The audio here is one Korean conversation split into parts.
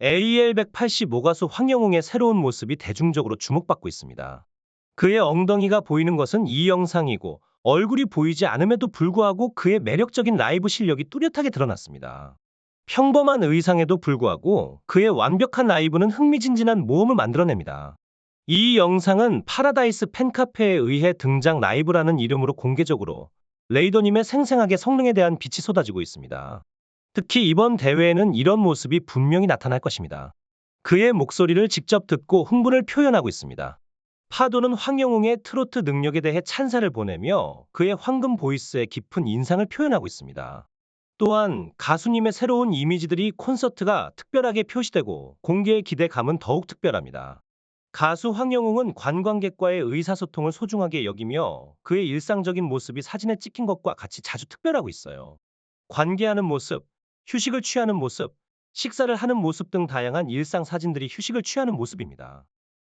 AL185 가수 황영웅의 새로운 모습이 대중적으로 주목받고 있습니다. 그의 엉덩이가 보이는 것은 이 영상이고 얼굴이 보이지 않음에도 불구하고 그의 매력적인 라이브 실력이 뚜렷하게 드러났습니다. 평범한 의상에도 불구하고 그의 완벽한 라이브는 흥미진진한 모험을 만들어냅니다. 이 영상은 파라다이스 팬카페에 의해 등장 라이브라는 이름으로 공개적으로 레이더님의 생생하게 성능에 대한 빛이 쏟아지고 있습니다. 특히 이번 대회에는 이런 모습이 분명히 나타날 것입니다. 그의 목소리를 직접 듣고 흥분을 표현하고 있습니다. 파도는 황영웅의 트로트 능력에 대해 찬사를 보내며 그의 황금 보이스의 깊은 인상을 표현하고 있습니다. 또한 가수님의 새로운 이미지들이 콘서트가 특별하게 표시되고 공개의 기대감은 더욱 특별합니다. 가수 황영웅은 관광객과의 의사소통을 소중하게 여기며 그의 일상적인 모습이 사진에 찍힌 것과 같이 자주 특별하고 있어요. 관계하는 모습, 휴식을 취하는 모습, 식사를 하는 모습 등 다양한 일상 사진들이 휴식을 취하는 모습입니다.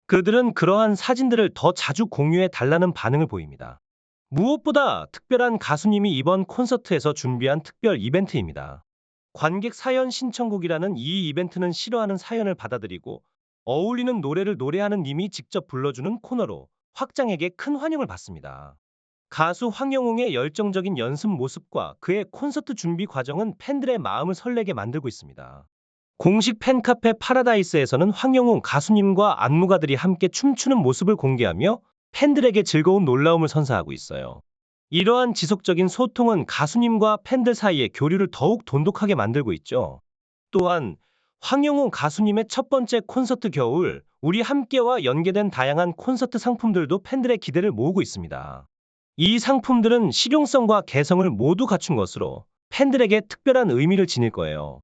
그들은 그러한 사진들을 더 자주 공유해 달라는 반응을 보입니다. 무엇보다 특별한 가수님이 이번 콘서트에서 준비한 특별 이벤트입니다. 관객 사연 신청곡이라는 이 이벤트는 싫어하는 사연을 받아들이고 어울리는 노래를 노래하는 님이 직접 불러주는 코너로 확장에게 큰 환영을 받습니다. 가수 황영웅의 열정적인 연습 모습과 그의 콘서트 준비 과정은 팬들의 마음을 설레게 만들고 있습니다. 공식 팬카페 파라다이스에서는 황영웅 가수님과 안무가들이 함께 춤추는 모습을 공개하며 팬들에게 즐거운 놀라움을 선사하고 있어요. 이러한 지속적인 소통은 가수님과 팬들 사이의 교류를 더욱 돈독하게 만들고 있죠. 또한 황영웅 가수님의 첫 번째 콘서트 겨울 우리 함께와 연계된 다양한 콘서트 상품들도 팬들의 기대를 모으고 있습니다. 이 상품들은 실용성과 개성을 모두 갖춘 것으로 팬들에게 특별한 의미를 지닐 거예요.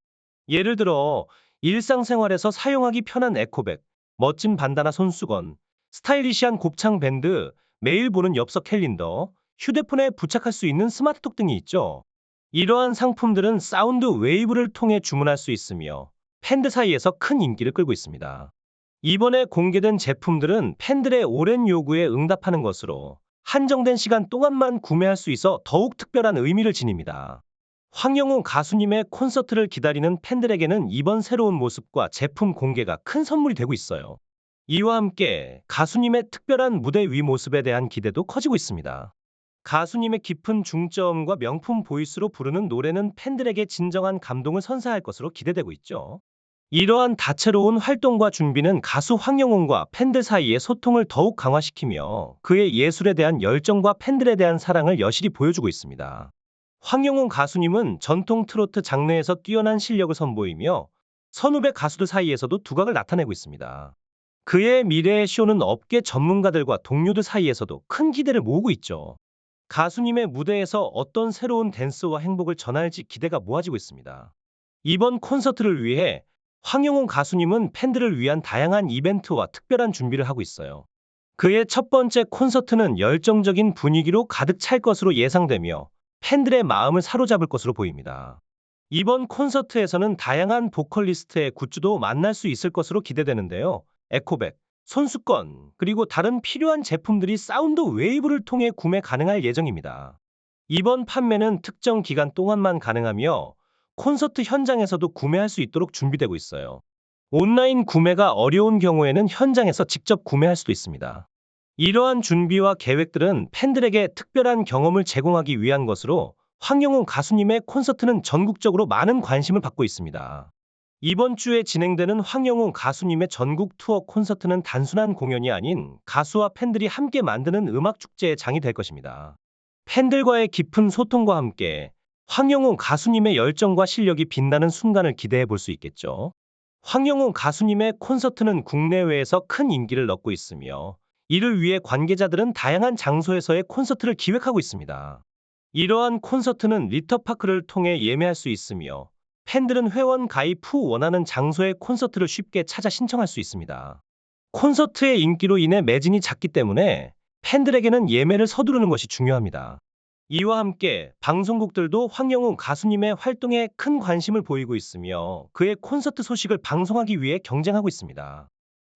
예를 들어 일상생활에서 사용하기 편한 에코백, 멋진 반다나 손수건, 스타일리시한 곱창 밴드, 매일 보는 엽서 캘린더, 휴대폰에 부착할 수 있는 스마트톡 등이 있죠. 이러한 상품들은 사운드 웨이브를 통해 주문할 수 있으며 팬들 사이에서 큰 인기를 끌고 있습니다. 이번에 공개된 제품들은 팬들의 오랜 요구에 응답하는 것으로 한정된 시간 동안만 구매할 수 있어 더욱 특별한 의미를 지닙니다. 황영웅 가수님의 콘서트를 기다리는 팬들에게는 이번 새로운 모습과 제품 공개가 큰 선물이 되고 있어요. 이와 함께 가수님의 특별한 무대 위 모습에 대한 기대도 커지고 있습니다. 가수님의 깊은 중저음과 명품 보이스로 부르는 노래는 팬들에게 진정한 감동을 선사할 것으로 기대되고 있죠. 이러한 다채로운 활동과 준비는 가수 황영웅과 팬들 사이의 소통을 더욱 강화시키며 그의 예술에 대한 열정과 팬들에 대한 사랑을 여실히 보여주고 있습니다. 황영웅 가수님은 전통 트로트 장르에서 뛰어난 실력을 선보이며 선후배 가수들 사이에서도 두각을 나타내고 있습니다. 그의 미래의 쇼는 업계 전문가들과 동료들 사이에서도 큰 기대를 모으고 있죠. 가수님의 무대에서 어떤 새로운 댄스와 행복을 전할지 기대가 모아지고 있습니다. 이번 콘서트를 위해 황영웅 가수님은 팬들을 위한 다양한 이벤트와 특별한 준비를 하고 있어요. 그의 첫 번째 콘서트는 열정적인 분위기로 가득 찰 것으로 예상되며 팬들의 마음을 사로잡을 것으로 보입니다. 이번 콘서트에서는 다양한 보컬리스트의 굿즈도 만날 수 있을 것으로 기대되는데요. 에코백, 손수건, 그리고 다른 필요한 제품들이 사운드 웨이브를 통해 구매 가능할 예정입니다. 이번 판매는 특정 기간 동안만 가능하며 콘서트 현장에서도 구매할 수 있도록 준비되고 있어요. 온라인 구매가 어려운 경우에는 현장에서 직접 구매할 수도 있습니다. 이러한 준비와 계획들은 팬들에게 특별한 경험을 제공하기 위한 것으로 황영웅 가수님의 콘서트는 전국적으로 많은 관심을 받고 있습니다. 이번 주에 진행되는 황영웅 가수님의 전국 투어 콘서트는 단순한 공연이 아닌 가수와 팬들이 함께 만드는 음악 축제의 장이 될 것입니다. 팬들과의 깊은 소통과 함께 황영웅 가수님의 열정과 실력이 빛나는 순간을 기대해 볼 수 있겠죠. 황영웅 가수님의 콘서트는 국내외에서 큰 인기를 얻고 있으며 이를 위해 관계자들은 다양한 장소에서의 콘서트를 기획하고 있습니다. 이러한 콘서트는 리터파크를 통해 예매할 수 있으며 팬들은 회원 가입 후 원하는 장소의 콘서트를 쉽게 찾아 신청할 수 있습니다. 콘서트의 인기로 인해 매진이 작기 때문에 팬들에게는 예매를 서두르는 것이 중요합니다. 이와 함께 방송국들도 황영웅 가수님의 활동에 큰 관심을 보이고 있으며 그의 콘서트 소식을 방송하기 위해 경쟁하고 있습니다.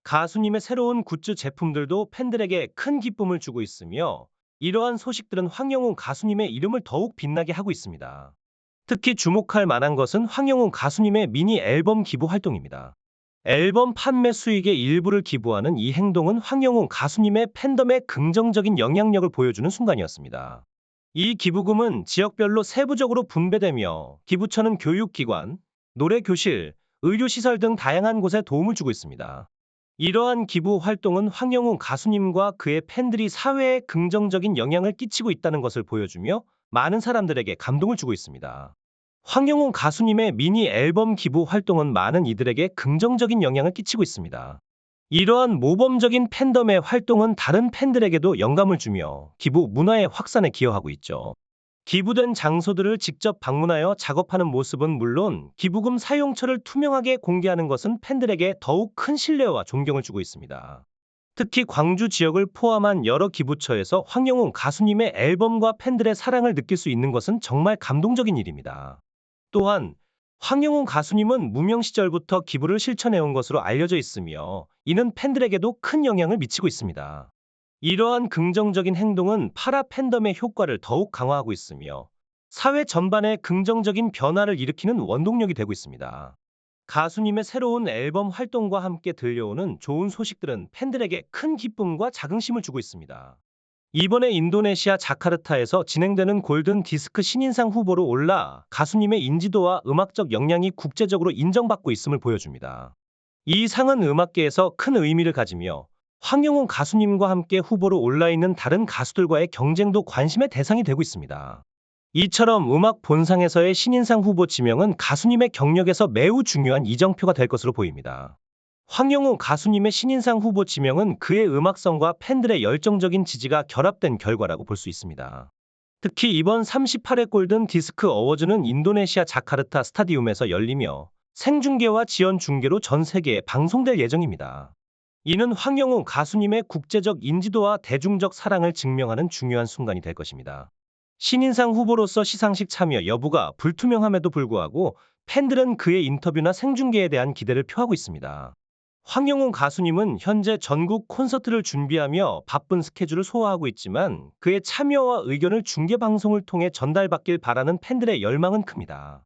가수님의 새로운 굿즈 제품들도 팬들에게 큰 기쁨을 주고 있으며 이러한 소식들은 황영웅 가수님의 이름을 더욱 빛나게 하고 있습니다. 특히 주목할 만한 것은 황영웅 가수님의 미니 앨범 기부 활동입니다. 앨범 판매 수익의 일부를 기부하는 이 행동은 황영웅 가수님의 팬덤에 긍정적인 영향력을 보여주는 순간이었습니다. 이 기부금은 지역별로 세부적으로 분배되며 기부처는 교육기관, 노래교실, 의료시설 등 다양한 곳에 도움을 주고 있습니다. 이러한 기부 활동은 황영웅 가수님과 그의 팬들이 사회에 긍정적인 영향을 끼치고 있다는 것을 보여주며 많은 사람들에게 감동을 주고 있습니다. 황영웅 가수님의 미니 앨범 기부 활동은 많은 이들에게 긍정적인 영향을 끼치고 있습니다. 이러한 모범적인 팬덤의 활동은 다른 팬들에게도 영감을 주며 기부 문화의 확산에 기여하고 있죠. 기부된 장소들을 직접 방문하여 작업하는 모습은 물론 기부금 사용처를 투명하게 공개하는 것은 팬들에게 더욱 큰 신뢰와 존경을 주고 있습니다. 특히 광주 지역을 포함한 여러 기부처에서 황영웅 가수님의 앨범과 팬들의 사랑을 느낄 수 있는 것은 정말 감동적인 일입니다. 또한 황영웅 가수님은 무명 시절부터 기부를 실천해온 것으로 알려져 있으며 이는 팬들에게도 큰 영향을 미치고 있습니다. 이러한 긍정적인 행동은 파라 팬덤의 효과를 더욱 강화하고 있으며 사회 전반에 긍정적인 변화를 일으키는 원동력이 되고 있습니다. 가수님의 새로운 앨범 활동과 함께 들려오는 좋은 소식들은 팬들에게 큰 기쁨과 자긍심을 주고 있습니다. 이번에 인도네시아 자카르타에서 진행되는 골든 디스크 신인상 후보로 올라 가수님의 인지도와 음악적 역량이 국제적으로 인정받고 있음을 보여줍니다. 이 상은 음악계에서 큰 의미를 가지며 황영웅 가수님과 함께 후보로 올라 있는 다른 가수들과의 경쟁도 관심의 대상이 되고 있습니다. 이처럼 음악 본상에서의 신인상 후보 지명은 가수님의 경력에서 매우 중요한 이정표가 될 것으로 보입니다. 황영웅 가수님의 신인상 후보 지명은 그의 음악성과 팬들의 열정적인 지지가 결합된 결과라고 볼 수 있습니다. 특히 이번 38회 골든 디스크 어워즈는 인도네시아 자카르타 스타디움에서 열리며 생중계와 지연 중계로 전 세계에 방송될 예정입니다. 이는 황영웅 가수님의 국제적 인지도와 대중적 사랑을 증명하는 중요한 순간이 될 것입니다. 신인상 후보로서 시상식 참여 여부가 불투명함에도 불구하고 팬들은 그의 인터뷰나 생중계에 대한 기대를 표하고 있습니다. 황영웅 가수님은 현재 전국 콘서트를 준비하며 바쁜 스케줄을 소화하고 있지만 그의 참여와 의견을 중계 방송을 통해 전달받길 바라는 팬들의 열망은 큽니다.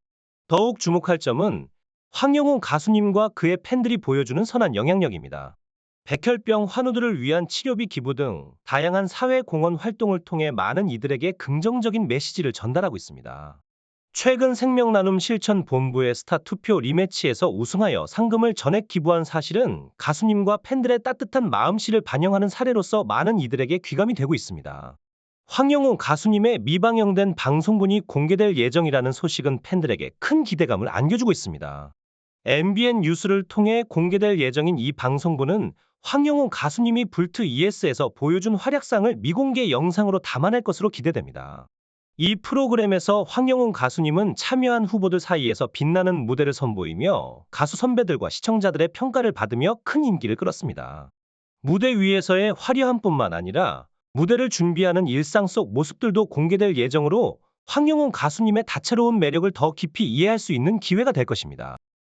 더욱 주목할 점은 황영웅 가수님과 그의 팬들이 보여주는 선한 영향력입니다. 백혈병 환우들을 위한 치료비 기부 등 다양한 사회 공헌 활동을 통해 많은 이들에게 긍정적인 메시지를 전달하고 있습니다. 최근 생명나눔 실천 본부의 스타 투표 리매치에서 우승하여 상금을 전액 기부한 사실은 가수님과 팬들의 따뜻한 마음씨를 반영하는 사례로서 많은 이들에게 귀감이 되고 있습니다. 황영우 가수님의 미방영된 방송분이 공개될 예정이라는 소식은 팬들에게 큰 기대감을 안겨주고 있습니다. MBN 뉴스를 통해 공개될 예정인 이 방송분은 황영우 가수님이 불트 ES에서 보여준 활약상을 미공개 영상으로 담아낼 것으로 기대됩니다. 이 프로그램에서 황영웅 가수님은 참여한 후보들 사이에서 빛나는 무대를 선보이며 가수 선배들과 시청자들의 평가를 받으며 큰 인기를 끌었습니다. 무대 위에서의 화려함뿐만 아니라 무대를 준비하는 일상 속 모습들도 공개될 예정으로 황영웅 가수님의 다채로운 매력을 더 깊이 이해할 수 있는 기회가 될 것입니다.